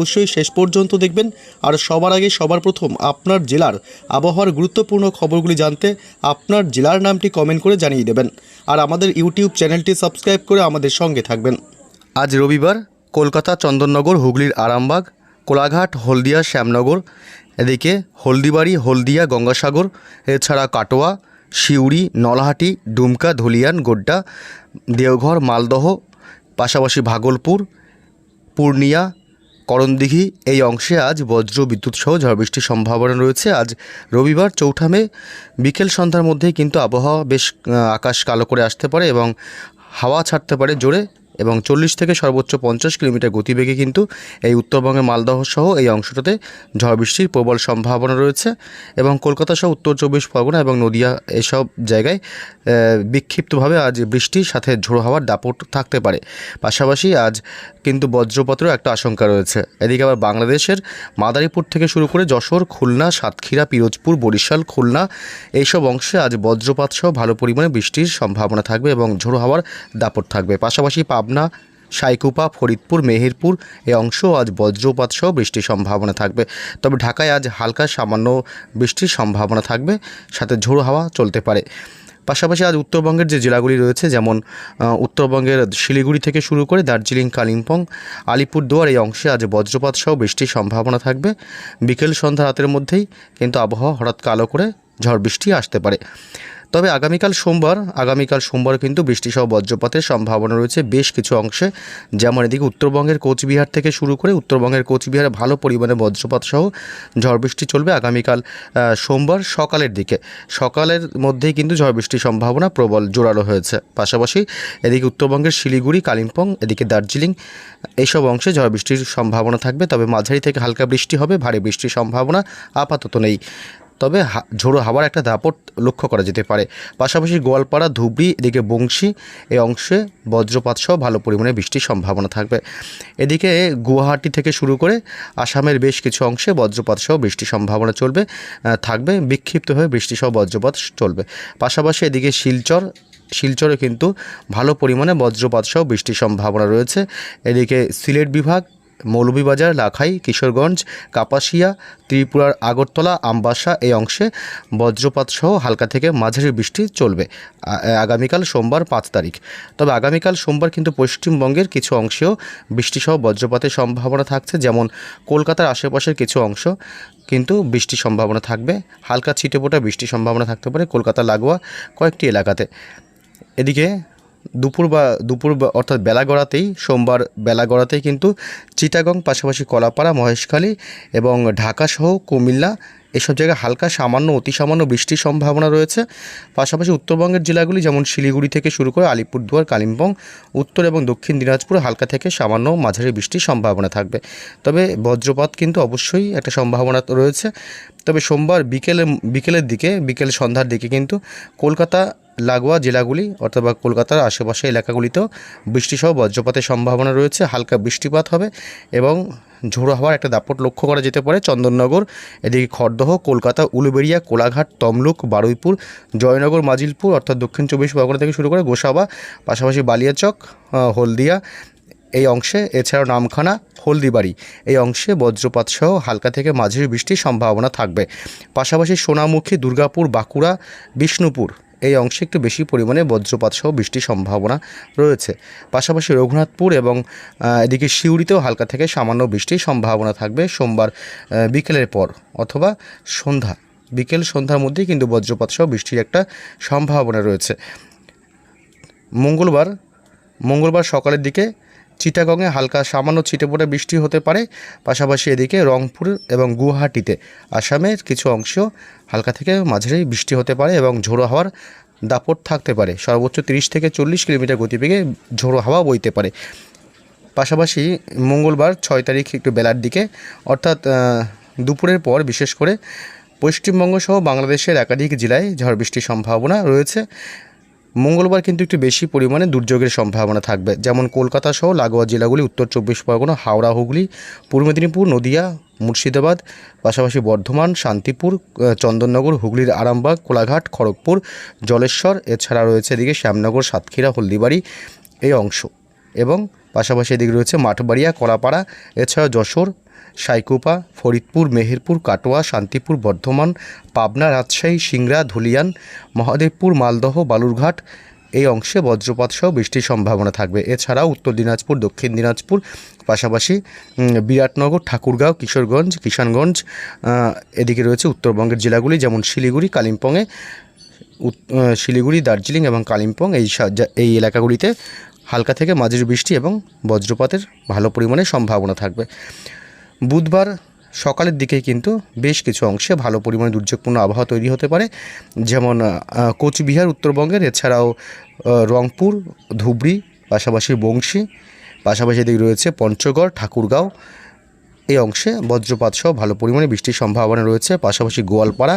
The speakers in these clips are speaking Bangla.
অবশ্যই শেষ পর্যন্ত দেখবেন। আর সবার আগে সবার প্রথম আপনার জেলার আবহাওয়ার গুরুত্বপূর্ণ খবরগুলি জানতে আপনার জেলার নামটি কমেন্ট করে জানিয়ে দেবেন। আর আমাদের ইউটিউব চ্যানেলটি সাবস্ক্রাইব করে আমাদের সঙ্গে থাকবেন। আজ রবিবার কলকাতা, চন্দননগর, হুগলির আরামবাগ, কোলাঘাট, হলদিয়া, শ্যামনগর, এদিকে হলদিবাড়ি, হলদিয়া, গঙ্গাসাগর, এছাড়া কাটোয়া, সিউড়ি, নলহাটি, ডুমকা, ধুলিয়ান, গোড্ডা, দেওঘর, মালদহ, পাশাপাশি ভাগলপুর, পূর্ণিয়া করণদিঘি, এই অংশে আজ বজ্র বিদ্যুৎ সহ ঝড় বৃষ্টির সম্ভাবনা রয়েছে। আজ রবিবার চৌঠা মে, বিকেল সন্ধ্যার মধ্যেই কিন্তু আবহাওয়া বেশ আকাশ কালো করে আসতে পারে এবং হাওয়া ছাড়তে পারে জোরে। এবং চল্লিশ থেকে সর্বোচ্চ পঞ্চাশ কিলোমিটার গতিবেগে কিন্তু এই উত্তরবঙ্গের মালদহ সহ এই অংশটাতে ঝড় বৃষ্টির প্রবল সম্ভাবনা রয়েছে এবং কলকাতা সহ উত্তর চব্বিশ পরগনা এবং নদিয়া এসব জায়গায় বিক্ষিপ্তভাবে আজ বৃষ্টির সাথে ঝোড়ো হাওয়ার দাপট থাকতে পারে। পাশাপাশি আজ কিন্তু বজ্রপাতেরও একটা আশঙ্কা রয়েছে। এদিকে আবার বাংলাদেশের মাদারীপুর থেকে শুরু করে যশোর, খুলনা, সাতক্ষীরা, পিরোজপুর, বরিশাল, খুলনা এইসব অংশে আজ বজ্রপাত সহ ভালো পরিমাণে বৃষ্টির সম্ভাবনা থাকবে এবং ঝোড়ো হাওয়ার দাপট থাকবে। পাশাপাশি পাবনা সাইকুপা, ফরিদপুর, মেহেরপুর এই অংশ আজ বজ্রপাত সহ বৃষ্টির সম্ভাবনা থাকবে। তবে ঢাকায় আজ হালকা সামান্য বৃষ্টির সম্ভাবনা থাকবে, সাথে ঝোড়ো হাওয়া চলতে পারে। পাশাপাশি আজ উত্তরবঙ্গের যে জেলাগুলি রয়েছে, যেমন উত্তরবঙ্গের শিলিগুড়ি থেকে শুরু করে দার্জিলিং, কালিম্পং, আলিপুরদুয়ার, এই অংশে আজ বজ্রপাত সহ বৃষ্টির সম্ভাবনা থাকবে। বিকেল সন্ধ্যা রাতের মধ্যেই কিন্তু আবহাওয়া হঠাৎ কালো করে ঝড় বৃষ্টি আসতে পারে। তবে আগামীকাল সোমবার আগামীকাল সোমবার কিন্তু বৃষ্টিসহ বজ্রপাতের সম্ভাবনা রয়েছে বেশ কিছু অংশে। যেমন এদিকে উত্তরবঙ্গের কোচবিহার থেকে শুরু করে উত্তরবঙ্গের কোচবিহারে ভালো পরিমাণে বজ্রপাত সহ ঝড় বৃষ্টি চলবে আগামীকাল সোমবার সকালের দিকে। সকালের মধ্যেই কিন্তু ঝড় বৃষ্টির সম্ভাবনা প্রবল জোরালো হয়েছে। পাশাপাশি এদিকে উত্তরবঙ্গের শিলিগুড়ি, কালিম্পং, এদিকে দার্জিলিং এইসব অংশে ঝড় বৃষ্টির সম্ভাবনা থাকবে। তবে মাঝারি থেকে হালকা বৃষ্টি হবে, ভারী বৃষ্টির সম্ভাবনা আপাতত নেই। তবে ঝোড়ো হাওয়ার একটা দাপট লক্ষ্য করা যেতে পারে। পাশাপাশি গোয়ালপাড়া, ধুবড়ি, এদিকে বংশী এই অংশে বজ্রপাত সহ ভালো পরিমাণে বৃষ্টির সম্ভাবনা থাকবে। এদিকে গুয়াহাটি থেকে শুরু করে আসামের বেশ কিছু অংশে বজ্রপাত সহ বৃষ্টির সম্ভাবনা চলবে থাকবে বিক্ষিপ্তভাবে বৃষ্টি সহ বজ্রপাত চলবে। পাশাপাশি এদিকে শিলচর, শিলচরে কিন্তু ভালো পরিমাণে বজ্রপাত সহ বৃষ্টির সম্ভাবনা রয়েছে। এদিকে সিলেট বিভাগ মৌলভীবাজার, লাখাই, কিশোরগঞ্জ, কাপাসিয়া, ত্রিপুরার আগরতলা, আমবাসা এই অংশে বজ্রপাত সহ হালকা থেকে মাঝারি বৃষ্টি চলবে আগামীকাল সোমবার পাঁচ তারিখ। তবে আগামীকাল সোমবার কিন্তু পশ্চিমবঙ্গের কিছু অংশেও বৃষ্টিসহ বজ্রপাতের সম্ভাবনা থাকছে, যেমন কলকাতার আশেপাশের কিছু অংশ কিন্তু বৃষ্টির সম্ভাবনা থাকবে, হালকা ছিটেফোঁটা বৃষ্টির সম্ভাবনা থাকতে পারে কলকাতা লাগোয়া কয়েকটি এলাকাতে। এদিকে দুপুর বা দুপুর অর্থাৎ বেলা গড়াতেই, সোমবার বেলা গড়াতেই কিন্তু চিটাগং, পাশাপাশি কলাপাড়া, মহেশখালী এবং ঢাকা সহ কুমিল্লা এসব জায়গায় হালকা সামান্য, অতি সামান্য বৃষ্টির সম্ভাবনা রয়েছে। পাশাপাশি উত্তরবঙ্গের জেলাগুলি যেমন শিলিগুড়ি থেকে শুরু করে আলিপুরদুয়ার, কালিম্পং, উত্তর এবং দক্ষিণ দিনাজপুর হালকা থেকে সামান্য মাঝারি বৃষ্টির সম্ভাবনা থাকবে। তবে বজ্রপাত কিন্তু অবশ্যই একটা সম্ভাবনা রয়েছে। তবে সোমবার বিকেলে, বিকেলের দিকে, বিকেল সন্ধ্যার দিকে কিন্তু কলকাতা লাগোয়া জেলাগুলি অথবা কলকাতার আশেপাশে এলাকাগুলিতেও বৃষ্টিসহ বজ্রপাতের সম্ভাবনা রয়েছে, হালকা বৃষ্টিপাত হবে এবং ঝোড়ো হওয়ার একটা দাপট লক্ষ্য করা যেতে পারে। চন্দননগর, এদিকে খড়দহ কলকাতা, উলুবেড়িয়া, কোলাঘাট, তমলুক, বারুইপুর, জয়নগর, মাজিলপুর অর্থাৎ দক্ষিণ চব্বিশ পরগনা থেকে শুরু করে গোসাবা, পাশাপাশি বালিয়াচক হলদিয়া এই অংশে, এছাড়াও নামখানা, হলদিবাড়ি এই অংশে বজ্রপাত সহ হালকা থেকে মাঝারি বৃষ্টির সম্ভাবনা থাকবে। পাশাপাশি সোনামুখী, দুর্গাপুর, বাঁকুড়া, বিষ্ণুপুর এই অংশে একটু বেশি পরিমাণে বজ্রপাত সহ বৃষ্টির সম্ভাবনা রয়েছে। পাশাপাশি রঘুনাথপুর এবং এদিকে সিউড়িতেও হালকা থেকে সামান্য বৃষ্টির সম্ভাবনা থাকবে সোমবার বিকেলের পর অথবা সন্ধ্যা। বিকেল সন্ধ্যার মধ্যেই কিন্তু বজ্রপাত সহ বৃষ্টির একটা সম্ভাবনা রয়েছে। মঙ্গলবার মঙ্গলবার সকালের দিকে চিটাগংয়ে হালকা সামান্য ছিটে পড়ে বৃষ্টি হতে পারে। পাশাপাশি এদিকে রংপুর এবং গুয়াহাটিতে আসামের কিছু অংশ হালকা থেকে মাঝারি বৃষ্টি হতে পারে এবং ঝোড়ো হাওয়ার দাপট থাকতে পারে। সর্বোচ্চ তিরিশ থেকে চল্লিশ কিলোমিটার গতিবেগে ঝোড়ো হাওয়া বইতে পারে। পাশাপাশি মঙ্গলবার ছয় তারিখ একটু বেলার দিকে, অর্থাৎ দুপুরের পর বিশেষ করে পশ্চিমবঙ্গ সহ বাংলাদেশের একাধিক জেলায় ঝড় বৃষ্টির সম্ভাবনা রয়েছে। মঙ্গলবার কিন্তু একটু বেশি পরিমাণে দুর্যোগের সম্ভাবনা থাকবে। যেমন কলকাতা সহ লাগোয়া জেলাগুলি, উত্তর চব্বিশ পরগনা, হাওড়া, হুগলি, পূর্ব মেদিনীপুর, নদিয়া, মুর্শিদাবাদ, পাশাপাশি বর্ধমান, শান্তিপুর চন্দননগর, হুগলির আরামবাগ, কোলাঘাট, খড়গপুর, জলেশ্বর, এছাড়া রয়েছে এদিকে শ্যামনগর, সাতক্ষীরা, হলদিবাড়ি এই অংশ। এবং পাশাপাশি এদিকে রয়েছে মাঠবাড়িয়া, কলাপাড়া এছাড়া যশোর সাইকুপা, ফরিদপুর, মেহেরপুর, কাটোয়া, শান্তিপুর, বর্ধমান, পাবনা, রাজশাহী, সিংড়া, ধুলিয়ান, মহাদেবপুর, মালদহ, বালুরঘাট, এই অংশে বজ্রপাত সহ বৃষ্টির সম্ভাবনা থাকবে। এছাড়াও উত্তর দিনাজপুর, দক্ষিণ দিনাজপুর, পাশাপাশি বিরাটনগর, ঠাকুরগাঁও, কিশোরগঞ্জ, কিষানগঞ্জ এদিকে রয়েছে উত্তরবঙ্গের জেলাগুলি যেমন শিলিগুড়ি, কালিম্পংয়ে শিলিগুড়ি, দার্জিলিং এবং কালিম্পং এই এই এলাকাগুলিতে হালকা থেকে মাঝারি বৃষ্টি এবং বজ্রপাতের ভালো পরিমাণে সম্ভাবনা থাকবে। বুধবার সকালের দিকে কিন্তু বেশ কিছু অংশে ভালো পরিমাণে দুর্যোগপূর্ণ আবহাওয়া তৈরি হতে পারে। যেমন কোচবিহার, উত্তরবঙ্গের, এছাড়াও রংপুর, ধুবড়ি, পাশাপাশি বংশী, পাশাপাশি এদিকে রয়েছে পঞ্চগড়, ঠাকুরগাঁও। এই অংশে বজ্রপাত সহ ভালো পরিমাণে বৃষ্টির সম্ভাবনা রয়েছে। পাশাপাশি গোয়ালপাড়া,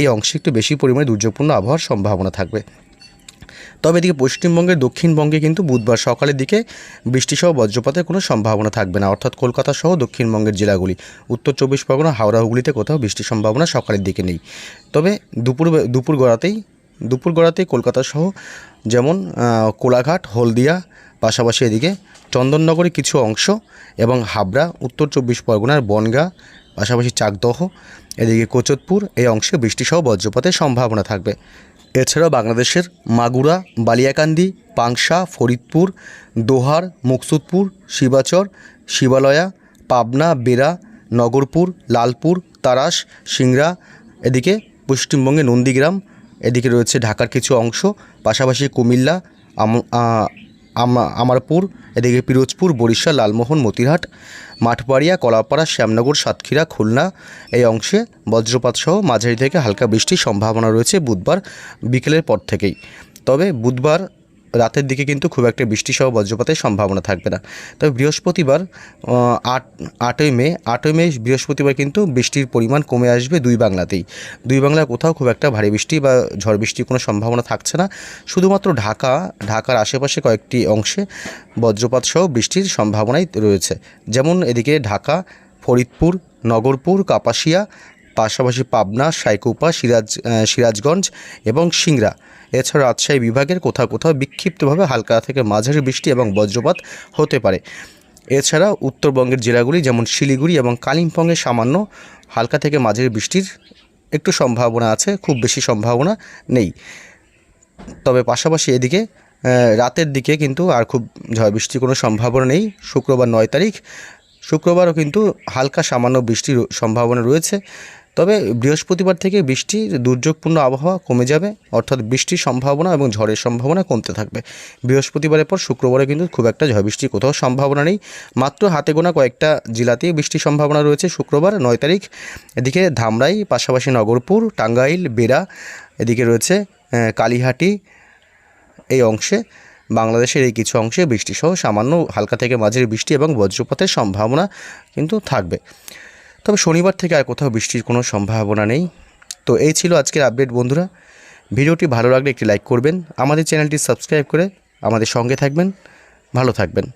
এই অংশে একটু বেশি পরিমাণে দুর্যোগপূর্ণ আবহাওয়ার সম্ভাবনা থাকবে। তবে এদিকে পশ্চিমবঙ্গের দক্ষিণবঙ্গে কিন্তু বুধবার সকালের দিকে বৃষ্টিসহ বজ্রপাতের কোনো সম্ভাবনা থাকবে না। অর্থাৎ কলকাতা সহ দক্ষিণবঙ্গের জেলাগুলি। উত্তর চব্বিশ পরগনা, হাওড়া, হুগলিতে কোথাও বৃষ্টির সম্ভাবনা সকালের দিকে নেই। তবে দুপুর দুপুর গড়াতেই দুপুর গড়াতেই কলকাতা সহ যেমন কোলাঘাট, হলদিয়া, পাশাপাশি এদিকে চন্দননগরের কিছু অংশ এবং হাবড়া, উত্তর চব্বিশ পরগনার বনগাঁ, পাশাপাশি চাকদহ, এদিকে কোচতপুর, এই অংশে বৃষ্টিসহ বজ্রপাতের সম্ভাবনা থাকবে। এছাড়াও বাংলাদেশের মাগুরা, বালিয়াকান্দি, পাংশা, ফরিদপুর, দোহার, মুকসুদপুর, শিবাচর, শিবালয়া, পাবনা, বেড়া, নগরপুর, লালপুর, তারাস, সিংড়া, এদিকে পশ্চিমবঙ্গে নন্দীগ্রাম, এদিকে রয়েছে ঢাকার কিছু অংশ, পাশাপাশি কুমিল্লা আমারপুর, এদিকে পিরোজপুর, বরিশাল, লালমোহন, মতিরহাট, মাঠবাড়িয়া, কলাপাড়া, শ্যামনগর, সাতক্ষীরা, খুলনা, এই অংশে বজ্রপাত সহ মাঝারি থেকে হালকা বৃষ্টির সম্ভাবনা রয়েছে বুধবার বিকেলের পর থেকেই। তবে বুধবার রাতের দিকে কিন্তু খুব একটা বৃষ্টি সহ বজ্রপাতের সম্ভাবনা থাকবে না। তবে বৃহস্পতিবার আট, আটই মে আটই মে বৃহস্পতিবার কিন্তু বৃষ্টির পরিমাণ কমে আসবে দুই বাংলাতেই। দুই বাংলায় কোথাও খুব একটা ভারী বৃষ্টি বা ঝড় বৃষ্টির কোনো সম্ভাবনা থাকছে না। শুধুমাত্র ঢাকা, ঢাকার আশেপাশে কয়েকটি অংশে বজ্রপাত সহ বৃষ্টির সম্ভাবনাই রয়েছে। যেমন এদিকে ঢাকা, ফরিদপুর, নগরপুর, কাপাসিয়া পাশাপাশি পাবনা, সাইকুপা, সিরাজ সিরাজগঞ্জ এবং সিংড়া। এছাড়া রাজশাহী বিভাগের কোথাও কোথাও বিক্ষিপ্তভাবে হালকা থেকে মাঝারি বৃষ্টি এবং বজ্রপাত হতে পারে। এছাড়া উত্তরবঙ্গের জেলাগুলি যেমন শিলিগুড়ি এবং কালিম্পংয়ে সামান্য হালকা থেকে মাঝারি বৃষ্টির একটু সম্ভাবনা আছে, খুব বেশি সম্ভাবনা নেই। তবে পাশাপাশি এদিকে রাতের দিকে কিন্তু আর খুব ঝড় বৃষ্টির কোনো সম্ভাবনা নেই। শুক্রবার নয় তারিখ, শুক্রবারও কিন্তু হালকা সামান্য বৃষ্টির সম্ভাবনা রয়েছে। তবে বৃহস্পতিবার থেকে বৃষ্টির দুর্যোগপূর্ণ আবহাওয়া কমে যাবে, অর্থাৎ বৃষ্টির সম্ভাবনা এবং ঝড়ের সম্ভাবনা কমতে থাকবে। বৃহস্পতিবারের পর শুক্রবারে কিন্তু খুব একটা ঝড় বৃষ্টির কোথাও সম্ভাবনা নেই। মাত্র হাতে গোনা কয়েকটা জেলাতেই বৃষ্টির সম্ভাবনা রয়েছে শুক্রবার, নয় তারিখ। এদিকে ধামরাই, পাশাপাশি নগরপুর, টাঙ্গাইল, বেড়া, এদিকে রয়েছে কালীহাটি এই অংশে। বাংলাদেশের এই কিছু অংশে বৃষ্টিসহ সামান্য হালকা থেকে মাঝারি বৃষ্টি এবং বজ্রপাতের সম্ভাবনা কিন্তু থাকবে। তবে শনিবার থেকে আর কোথাও বৃষ্টির কোনো সম্ভাবনা নেই। তো এই ছিল আজকের আপডেট বন্ধুরা। ভিডিওটি ভালো লাগলে একটি লাইক করবেন। আমাদের চ্যানেলটি সাবস্ক্রাইব করে আমাদের সঙ্গে থাকবেন। ভালো থাকবেন।